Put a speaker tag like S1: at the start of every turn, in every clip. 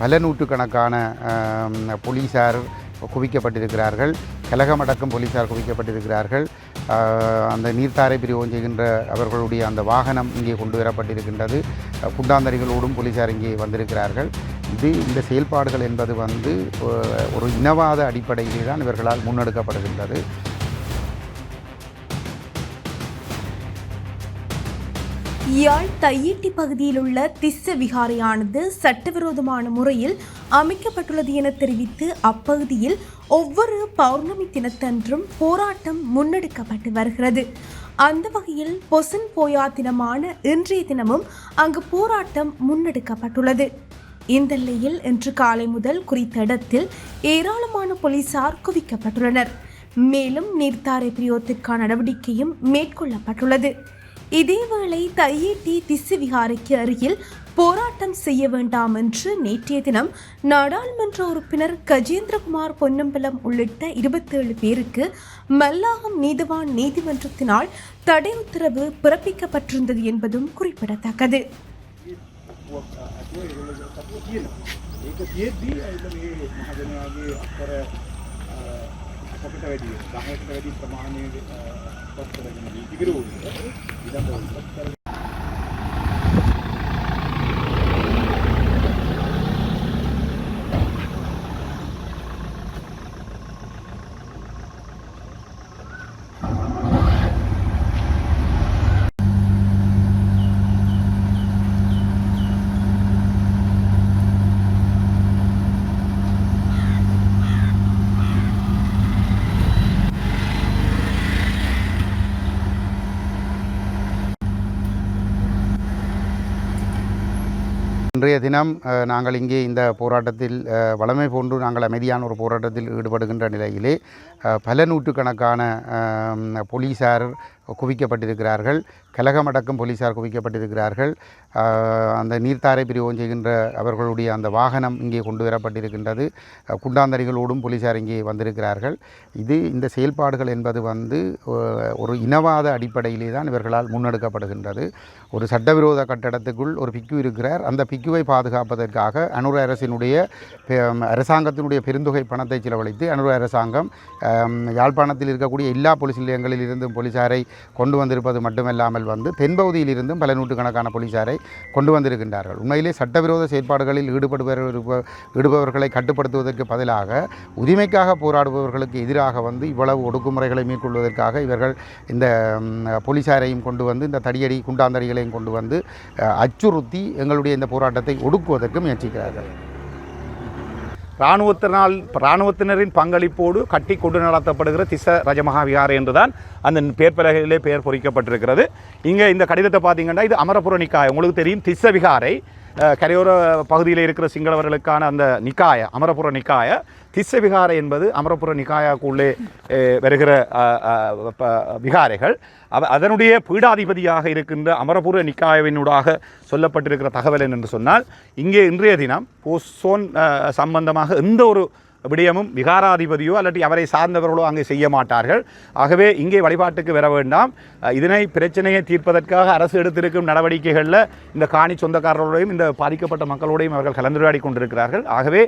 S1: பல நூற்றுக்கணக்கான போலீஸார் குவிக்கப்பட்டிருக்கிறார்கள். கலகமடக்கம் போலீசார் குவிக்கப்பட்டிருக்கிறார்கள். அந்த நீர்த்தாரை பிரிவோம் செய்கின்ற அவர்களுடைய அந்த வாகனம் இங்கே கொண்டு வரப்பட்டிருக்கின்றது. குண்டாந்தரிகளோடும் போலீஸார் இங்கே வந்திருக்கிறார்கள். இது இந்த செயல்பாடுகள் என்பது வந்து ஒரு இனவாத அடிப்படையிலே தான் இவர்களால் முன்னெடுக்கப்படுகின்றது.
S2: யாழ் தையீட்டி பகுதியில் உள்ள திஸ்ஸ விகாரையானது சட்டவிரோதமான முறையில் அமைக்கப்பட்டுள்ளது என தெரிவித்து அப்பகுதியில் ஒவ்வொரு பௌர்ணமி தினத்தன்றும் போராட்டம் முன்னெடுக்கப்பட்டு வருகிறது. அந்த வகையில் பொசன் போயா தினமான இன்றைய தினமும் அங்கு போராட்டம் முன்னெடுக்கப்பட்டுள்ளது. இந்த நிலையில் இன்று காலை முதல் குறித்த இடத்தில் ஏராளமான போலீசார் குவிக்கப்பட்டுள்ளனர். மேலும் நீர்த்தாரை பிரியோத்திற்கான நடவடிக்கையும் மேற்கொள்ளப்பட்டுள்ளது. இதேவேளை தையேட்டி திசு விகாரைக்கு அருகில் போராட்டம் செய்ய வேண்டாம் என்று நேற்றைய தினம் நாடாளுமன்ற உறுப்பினர் கஜேந்திரகுமார் பொன்னம்பலம் உள்ளிட்ட இருபத்தேழு பேருக்கு மல்லாகம் நீதிவான் நீதிமன்றத்தினால் தடை உத்தரவு பிறப்பிக்கப்பட்டிருந்தது என்பதும் குறிப்பிடத்தக்கது.
S3: අපිට වැඩි 10කට වැඩි ප්‍රමාණයේ කොස්තරගෙන ඉතිරි වුණා. ඊළඟ
S1: இன்றைய தினம் நாங்கள் இங்கே இந்த போராட்டத்தில் வளமை போன்று நாங்கள் அமைதியான ஒரு போராட்டத்தில் ஈடுபடுகின்ற நிலையிலே பல நூற்றுக்கணக்கான போலீஸார் குவிக்கப்பட்டிருக்கிறார்கள். கலகமடக்கம் போலீசார் குவிக்கப்பட்டிருக்கிறார்கள். அந்த நீர்த்தாரை பிரிவோம் செய்கின்ற அவர்களுடைய அந்த வாகனம் இங்கே கொண்டு வரப்பட்டிருக்கின்றது. குண்டாந்தடிகளோடும் குண்டாந்தரிகளோடும் போலீசார் இங்கே வந்திருக்கிறார்கள். இது இந்த செயல்பாடுகள் என்பது வந்து ஒரு இனவாத அடிப்படையிலே தான் இவர்களால் முன்னெடுக்கப்படுகின்றது. ஒரு சட்டவிரோத கட்டடத்துக்குள் ஒரு பிக்கு இருக்கிறார். அந்த பிக்குவை பாதுகாப்பதற்காக அனுர அரசினுடைய அரசாங்கத்தினுடைய பெருந்தொகை பணத்தை செலவழித்து அனுர அரசாங்கம் யாழ்ப்பாணத்தில் இருக்கக்கூடிய எல்லா போலீஸ் நிலையங்களில் இருந்தும் போலீசாரை கொண்டு வந்திருப்பது மட்டுமல்லாமல் வந்து தென்பகுதியில் இருந்தும் பல நூற்றுக்கணக்கான போலீசாரை கொண்டு வந்திருக்கின்றார்கள். உண்மையிலே சட்டவிரோத செயற்பாடுகளில் ஈடுபடுபவர் இருப்ப- ஈடுபவர்களை கட்டுப்படுத்துவதற்கு பதிலாக உரிமைக்காக போராடுபவர்களுக்கு எதிராக வந்து இவ்வளவு ஒடுக்குமுறைகளை மேற்கொள்வதற்காக இவர்கள் இந்த போலீசாரையும் கொண்டு வந்து இந்த தடியடி குண்டாந்தடிகளையும் கொண்டு வந்து அச்சுறுத்தி எங்களுடைய இந்த போராட்டத்தை ஒடுக்குவதற்கு முயற்சிக்கிறார்கள்.
S3: இராணுவத்தினால் இராணுவத்தினரின் பங்களிப்போடு கட்டி கொண்டு நடத்தப்படுகிற திச ரஜமகாவிகாரை என்றுதான் அந்த பேர் பலகையிலே பெயர் பொறிக்கப்பட்டிருக்கிறது. இங்கே இந்த கடிதத்தை பார்த்தீங்கன்னா இது அமரபுரணிக்காய் உங்களுக்கு தெரியும் திச விகாரை கரையோர பகுதியில் இருக்கிற சிங்களவர்களுக்கான அந்த நிக்காய அமரபுர நிக்காய திஸ்ஸ விகாரை என்பது அமரபுர நிக்காயாக்குள்ளே வருகிற ப- விகாரைகள். அவ அதனுடைய பீடாதிபதியாக இருக்கின்ற அமரபுர நிக்காயவினூடாக சொல்லப்பட்டிருக்கிற தகவல் என்னென்று சொன்னால் இங்கே இன்றைய தினம் போசோன் சம்பந்தமாக எந்த ஒரு விடயமும் விகாராதிபதியோ அல்லது அவரை சார்ந்தவர்களோ அங்கே செய்ய மாட்டார்கள். ஆகவே இங்கே வழிபாட்டுக்கு வர வேண்டாம். இதனை பிரச்சனையை தீர்ப்பதற்காக அரசு எடுத்திருக்கும் நடவடிக்கைகளில் இந்த காணி சொந்தக்காரர்களோடையும் இந்த பாதிக்கப்பட்ட மக்களோடையும் அவர்கள் கலந்துரையாடி கொண்டிருக்கிறார்கள். ஆகவே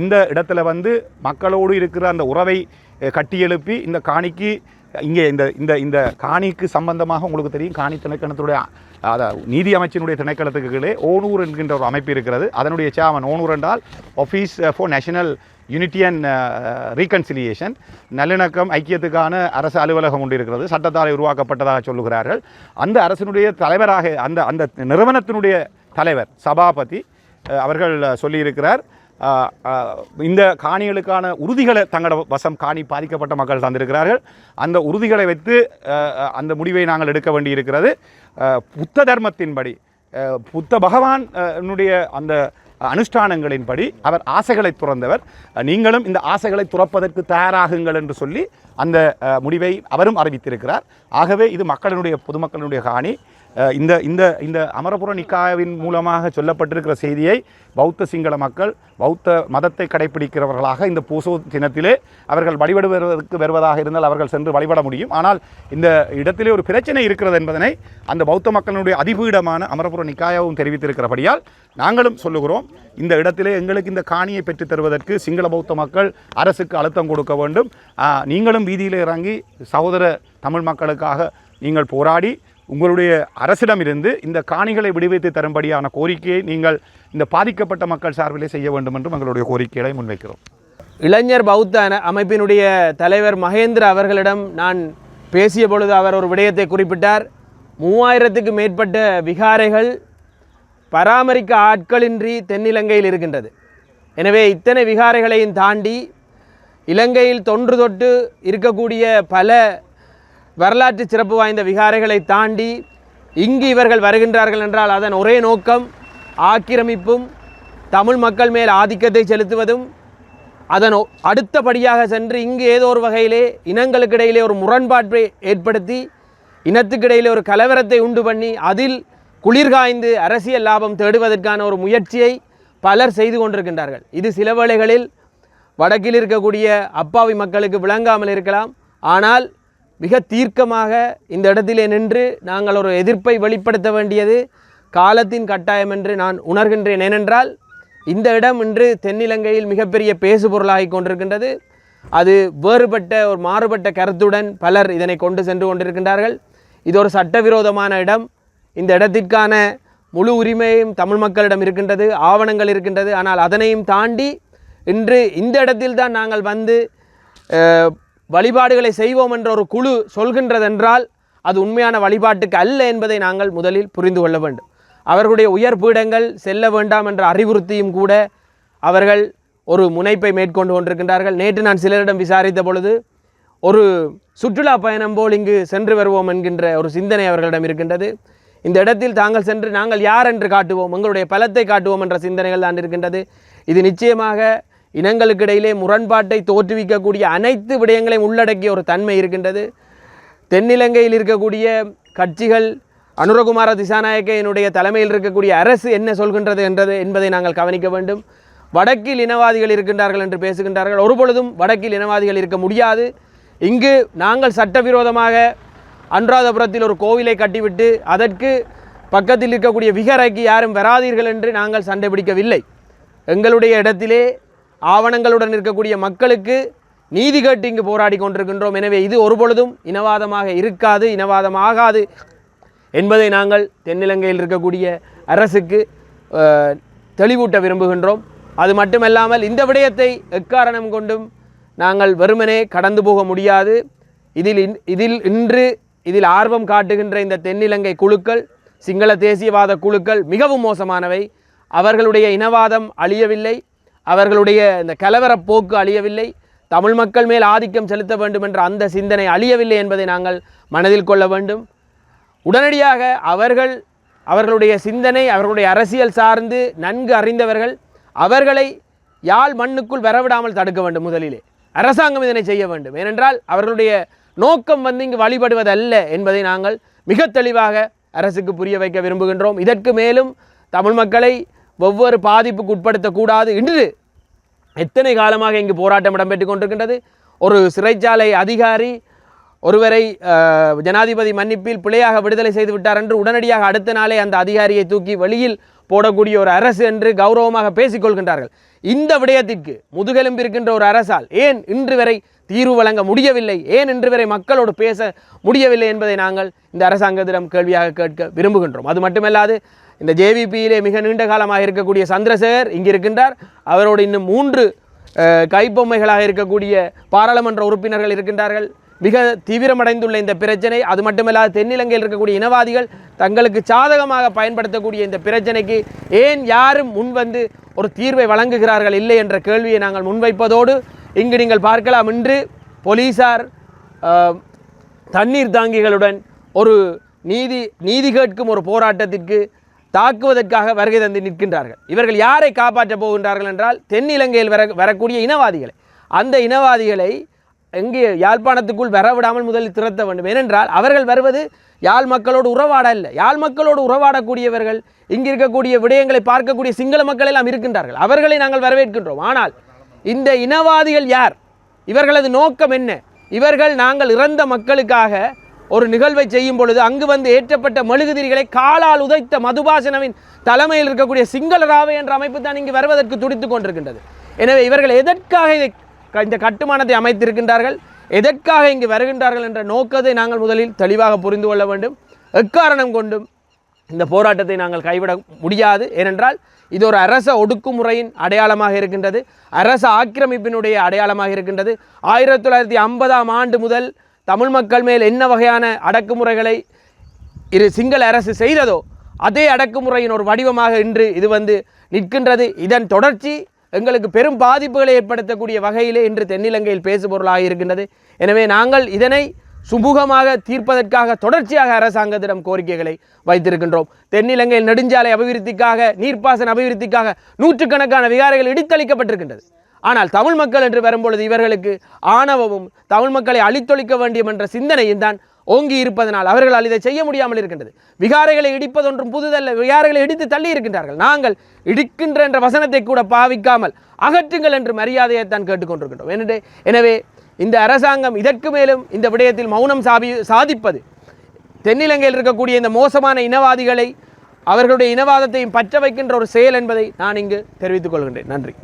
S3: இந்த இடத்துல வந்து மக்களோடு இருக்கிற அந்த உறவை கட்டியெழுப்பி இந்த காணிக்கு இங்கே இந்த இந்த இந்த காணிக்கு சம்பந்தமாக உங்களுக்கு தெரியும் காணி திணைக்களத்துடைய அதாவது நீதி அமைச்சினுடைய திணைக்களத்துக்கு கீழே ஓனூர் என்கின்ற ஒரு அமைப்பு இருக்கிறது. அதனுடைய சேவன் ஓனூர் என்றால் office for national unity and reconciliation நல்லிணக்கம் ஐக்கியத்துக்கான அரசு அலுவலகம் ஒன்று இருக்கிறது. சட்டத்தால் உருவாக்கப்பட்டதாக சொல்லுகிறார்கள். அந்த அரசினுடைய தலைவராக அந்த அந்த நிறுவனத்தினுடைய தலைவர் சபாபதி அவர்கள் சொல்லியிருக்கிறார். இந்த காணிகளுக்கான உறுதிகளை தங்களோட வசம் காணி பாதிக்கப்பட்ட மக்கள் தந்திருக்கிறார்கள். அந்த உறுதிகளை வைத்து அந்த முடிவை நாங்கள் எடுக்க வேண்டியிருக்கிறது. புத்த தர்மத்தின்படி புத்த பகவான் அந்த அனுஷ்டானங்களின்படி அவர் ஆசைகளை துறந்தவர். நீங்களும் இந்த ஆசைகளை துறப்பதற்கு தயாராகுங்கள் என்று சொல்லி அந்த முடிவை அவரும் அறிவித்திருக்கிறார். ஆகவே இது மக்களினுடைய பொதுமக்களினுடைய காணி. இந்த இந்த இந்த அமரபுர நிக்காயவின் மூலமாக சொல்லப்பட்டிருக்கிற செய்தியை பௌத்த சிங்கள மக்கள் பௌத்த மதத்தை கடைபிடிக்கிறவர்களாக இந்த பூசோ தினத்திலே அவர்கள் வழிபடுவதற்கு வருவதாக இருந்தால் அவர்கள் சென்று வழிபட முடியும். ஆனால் இந்த இடத்திலே ஒரு பிரச்சனை இருக்கிறது என்பதனை அந்த பௌத்த மக்களுடைய அதிபீடமான அமரபுர நிக்காயாவும் தெரிவித்திருக்கிறபடியால் நாங்களும் சொல்லுகிறோம் இந்த இடத்திலே எங்களுக்கு இந்த காணியை பெற்றுத் தருவதற்கு சிங்கள பௌத்த மக்கள் அரசுக்கு அழுத்தம் கொடுக்க வேண்டும். நீங்களும் வீதியில் இறங்கி சகோதர தமிழ் மக்களுக்காக நீங்கள் போராடி உங்களுடைய அரசிடமிருந்து இந்த காணிகளை விடுவித்து தரும்படியான கோரிக்கையை நீங்கள் இந்த பாதிக்கப்பட்ட மக்கள் சார்பிலே செய்ய வேண்டும் என்றும் எங்களுடைய கோரிக்கைகளை முன்வைக்கிறோம்.
S4: இளைஞர் பௌத்த அன- அமைப்பினுடைய தலைவர் மகேந்திர அவர்களிடம் நான் பேசிய பொழுது அவர் ஒரு விடயத்தை குறிப்பிட்டார். மூவாயிரத்துக்கு மேற்பட்ட விகாரைகள் பராமரிக்க ஆட்களின்றி தென்னிலங்கையில் இருக்கின்றது. எனவே இத்தனை விகாரைகளையும் தாண்டி இலங்கையில் தொன்று தொட்டு இருக்கக்கூடிய பல வரலாற்று சிறப்பு வாய்ந்த விகாரைகளை தாண்டி இங்கு இவர்கள் வருகின்றார்கள் என்றால் அதன் ஒரே நோக்கம் ஆக்கிரமிப்பும் தமிழ் மக்கள் மேல் ஆதிக்கத்தை செலுத்துவதும் அதன் அடுத்தபடியாக சென்று இங்கு ஏதோ ஒரு வகையிலே இனங்களுக்கு இடையிலே ஒரு முரண்பாட்டை ஏற்படுத்தி இனத்துக்கிடையிலே ஒரு கலவரத்தை உண்டு பண்ணி அதில் குளிர்காய்ந்து அரசியல் லாபம் தேடுவதற்கான ஒரு முயற்சியை பலர் செய்து கொண்டிருக்கின்றார்கள். இது சில வேளைகளில் வடக்கில் இருக்கக்கூடிய அப்பாவி மக்களுக்கு விளங்காமல் இருக்கலாம். ஆனால் மிக தீர்க்கமாக இந்த இடத்திலே நின்று நாங்கள் ஒரு எதிர்ப்பை வெளிப்படுத்த வேண்டியது காலத்தின் கட்டாயம் என்று நான் உணர்கின்றேன். ஏனென்றால் இந்த இடம் இன்று தென்னிலங்கையில் மிகப்பெரிய பேசுபொருளாகி கொண்டிருக்கின்றது. அது வேறுபட்ட ஒரு மாறுபட்ட கருத்துடன் பலர் இதனை கொண்டு சென்று கொண்டிருக்கின்றார்கள். இது ஒரு சட்டவிரோதமான இடம். இந்த இடத்திற்கான முழு உரிமையும் தமிழ் மக்களிடம் இருக்கின்றது ஆவணங்கள் இருக்கின்றது. ஆனால் அதனையும் தாண்டி இன்று இந்த இடத்தில்தான் நாங்கள் வந்து வழிபாடுகளை செய்வோம் என்ற ஒரு குழு சொல்கின்றதென்றால் அது உண்மையான வழிபாட்டுக்கு அல்ல என்பதை நாங்கள் முதலில் புரிந்து கொள்ள வேண்டும். அவர்களுடைய உயர் பீடங்கள் செல்ல வேண்டாம் என்ற அறிவுறுத்தியும் கூட அவர்கள் ஒரு முனைப்பை மேற்கொண்டு கொண்டிருக்கின்றார்கள். நேற்று நான் சிலரிடம் விசாரித்த பொழுது ஒரு சுற்றுலா பயணம் போல் இங்கு சென்று வருவோம் என்கின்ற ஒரு சிந்தனை அவர்களிடம் இருக்கின்றது. இந்த இடத்தில் தாங்கள் சென்று நாங்கள் யார் என்று காட்டுவோம் எங்களுடைய பலத்தை காட்டுவோம் என்ற சிந்தனைகள் தான் இருக்கின்றது. இது நிச்சயமாக இனங்களுக்கு இடையிலே முரண்பாட்டை தோற்றுவிக்கக்கூடிய அனைத்து விடயங்களையும் உள்ளடக்கிய ஒரு தன்மை இருக்கின்றது. தென்னிலங்கையில் இருக்கக்கூடிய கட்சிகள் அனுரகுமார திசாநாயக்கையினுடைய தலைமையில் இருக்கக்கூடிய அரசு என்ன சொல்கின்றது என்றது என்பதை நாங்கள் கவனிக்க வேண்டும். வடக்கில் இனவாதிகள் இருக்கின்றார்கள் என்று பேசுகின்றார்கள். ஒருபொழுதும் வடக்கில் இனவாதிகள் இருக்க முடியாது. இங்கு நாங்கள் சட்டவிரோதமாக அனுராதபுரத்தில் ஒரு கோவிலை கட்டிவிட்டு அதற்கு பக்கத்தில் இருக்கக்கூடிய விகரைக்கு யாரும் வராதீர்கள் என்று நாங்கள் சண்டை பிடிக்கவில்லை. எங்களுடைய இடத்திலே ஆவணங்களுடன் இருக்கக்கூடிய மக்களுக்கு நீதி கேட்டு இங்கு போராடி கொண்டிருக்கின்றோம். எனவே இது ஒருபொழுதும் இனவாதமாக இருக்காது இனவாதம் ஆகாது என்பதை நாங்கள் தென்னிலங்கையில் இருக்கக்கூடிய அரசுக்கு தெளிவூட்ட விரும்புகின்றோம். அது மட்டுமல்லாமல் இந்த விடயத்தை எக்காரணம் கொண்டும் நாங்கள் வெறுமனே கடந்து போக முடியாது. இதில் இன்- இதில் இன்று இதில் ஆர்வம் காட்டுகின்ற இந்த தென்னிலங்கை குழுக்கள் சிங்கள தேசியவாத குழுக்கள் மிகவும் மோசமானவை. அவர்களுடைய இனவாதம் அழியவில்லை. அவர்களுடைய இந்த கலவரப் போக்கு அழியவில்லை. தமிழ் மக்கள் மேல் ஆதிக்கம் செலுத்த வேண்டும் என்ற அந்த சிந்தனை அழியவில்லை என்பதை நாங்கள் மனதில் கொள்ள வேண்டும். உடனடியாக அவர்கள் அவர்களுடைய சிந்தனை அவர்களுடைய அரசியல் சார்ந்து நன்கு அறிந்தவர்கள் அவர்களை யாழ் மண்ணுக்குள் வரவிடாமல் தடுக்க வேண்டும் முதலிலே. அரசாங்கம் இதனை செய்ய வேண்டும். ஏனென்றால் அவர்களுடைய நோக்கம் வந்து இங்கு வழிபடுவதல்ல என்பதை நாங்கள் மிக தெளிவாக அரசுக்கு புரிய வைக்க விரும்புகின்றோம். இதற்கு மேலும் தமிழ் மக்களை ஒவ்வொரு பாதிப்புக்கு உட்படுத்தக்கூடாது என்று எத்தனை காலமாக இங்கு போராட்டம் இடம்பெற்றுக் கொண்டிருக்கின்றது? ஒரு சிறைச்சாலை அதிகாரி ஒருவரை ஜனாதிபதி மன்னிப்பில் பிழையாக விடுதலை செய்து விட்டார் என்று உடனடியாக அடுத்த நாளே அந்த அதிகாரியை தூக்கி வெளியில் போடக்கூடிய ஒரு அரசு என்று கௌரவமாக பேசிக்கொள்கின்றார்கள் இந்த விடயத்திற்கு முதுகெலும்பு இருக்கின்ற ஒரு அரசால் ஏன் இன்று வரை தீர்வு வழங்க முடியவில்லை? ஏன் இன்று வரை மக்களோடு பேச முடியவில்லை என்பதை நாங்கள் இந்த அரசாங்கத்திடம் கேள்வியாக கேட்க விரும்புகின்றோம். அது மட்டுமல்லாது இந்த ஜேவிபியிலே மிக நீண்ட காலமாக இருக்கக்கூடிய சந்திரசேகர் இங்கு இருக்கின்றார் அவரோடு இன்னும் மூன்று கைப்பொம்மைகளாக இருக்கக்கூடிய பாராளுமன்ற உறுப்பினர்கள் இருக்கின்றார்கள். மிக தீவிரமடைந்துள்ள இந்த பிரச்சனை அது மட்டுமல்லாது தென்னிலங்கையில் இருக்கக்கூடிய இனவாதிகள் தங்களுக்கு சாதகமாக பயன்படுத்தக்கூடிய இந்த பிரச்சனைக்கு ஏன் யாரும் முன்வந்து ஒரு தீர்வை வழங்குகிறார்கள் இல்லை என்ற கேள்வியை நாங்கள் முன்வைப்பதோடு இங்கு நீங்கள் பார்க்கலாம் இன்று போலீசார் தண்ணீர் தாங்கிகளுடன் ஒரு நீதி நீதி கேட்கும் ஒரு போராட்டத்திற்கு தாக்குவதற்காக வருகை தந்து நிற்கின்றார்கள். இவர்கள் யாரை காப்பாற்றப் போகின்றார்கள் என்றால் தென்னிலங்கையில் வர வரக்கூடிய இனவாதிகளை. அந்த இனவாதிகளை எங்கே யாழ்ப்பாணத்துக்குள் வரவிடாமல் முதலில் திறத்த வேண்டும். ஏனென்றால் அவர்கள் வருவது யாழ் மக்களோடு உறவாட இல்லை யாழ் மக்களோடு உறவாடக்கூடியவர்கள் இங்கு இருக்கக்கூடிய விடயங்களை பார்க்கக்கூடிய சிங்கள மக்கள் எல்லாம் இருக்கின்றார்கள். அவர்களை நாங்கள் வரவேற்கின்றோம். ஆனால் இந்த இனவாதிகள் யார்? இவர்களது நோக்கம் என்ன? இவர்கள் நாங்கள் இறந்த மக்களுக்காக ஒரு நிகழ்வை செய்யும் பொழுது அங்கு வந்து ஏற்றப்பட்ட மெழுகுதிரிகளை காலால் உதைத்த மதுபாசனவின் தலைமையில் இருக்கக்கூடிய சிங்களராவை என்ற அமைப்பு தான் இங்கு வருவதற்கு துடித்துக் கொண்டிருக்கின்றது. எனவே இவர்கள் எதற்காக இதை இந்த கட்டுமானத்தை அமைத்திருக்கின்றார்கள்? எதற்காக இங்கு வருகின்றார்கள் என்ற நோக்கத்தை நாங்கள் முதலில் தெளிவாக புரிந்து கொள்ள வேண்டும். எக்காரணம் கொண்டும் இந்த போராட்டத்தை நாங்கள் கைவிட முடியாது. ஏனென்றால் இது ஒரு அரச ஒடுக்குமுறையின் அடையாளமாக இருக்கின்றது. அரச ஆக்கிரமிப்பினுடைய அடையாளமாக இருக்கின்றது. ஆயிரத்தி தொள்ளாயிரத்தி ஐம்பதாம் ஆண்டு முதல் தமிழ் மக்கள் மேல் என்ன வகையான அடக்குமுறைகளை இரு சிங்கள அரசு செய்ததோ அதே அடக்குமுறையின் ஒரு வடிவமாக இன்று இது வந்து நிற்கின்றது. இதன் தொடர்ச்சி எங்களுக்கு பெரும் பாதிப்புகளை ஏற்படுத்தக்கூடிய வகையிலே இன்று தென்னிலங்கையில் பேசுபொருளாக இருக்கின்றது. எனவே நாங்கள் இதனை சுமூகமாக தீர்ப்பதற்காக தொடர்ச்சியாக அரசாங்கத்திடம் கோரிக்கைகளை வைத்திருக்கின்றோம். தென்னிலங்கையில் நெடுஞ்சாலை அபிவிருத்திக்காக நீர்ப்பாசன அபிவிருத்திக்காக நூற்றுக்கணக்கான விகாரைகள் இடித்தளிக்கப்பட்டிருக்கின்றது. ஆனால் தமிழ் மக்கள் என்று வரும்பொழுது இவர்களுக்கு ஆணவமும் தமிழ் மக்களை அழித்தொழிக்க வேண்டும் என்ற சிந்தனையும் தான் ஓங்கி இருப்பதனால் அவர்களால் இதை செய்ய முடியாமல் இருக்கின்றது. விகாரைகளை இடிப்பதொன்றும் புதுதல்ல. விகாரைகளை இடித்து தள்ளி இருக்கின்றார்கள். நாங்கள் இடிக்கின்ற என்ற வசனத்தை கூட பாவிக்காமல் அகற்றுங்கள் என்று மரியாதையை தான் கேட்டுக்கொண்டிருக்கின்றோம். எனவே எனவே இந்த அரசாங்கம் இதற்கு மேலும் இந்த விடயத்தில் மௌனம் சாபி சாதிப்பது தென்னிலங்கையில் இருக்கக்கூடிய இந்த மோசமான இனவாதிகளை அவர்களுடைய இனவாதத்தையும் பற்ற வைக்கின்ற ஒரு செயல் என்பதை நான் இங்கு தெரிவித்துக் கொள்கின்றேன். நன்றி.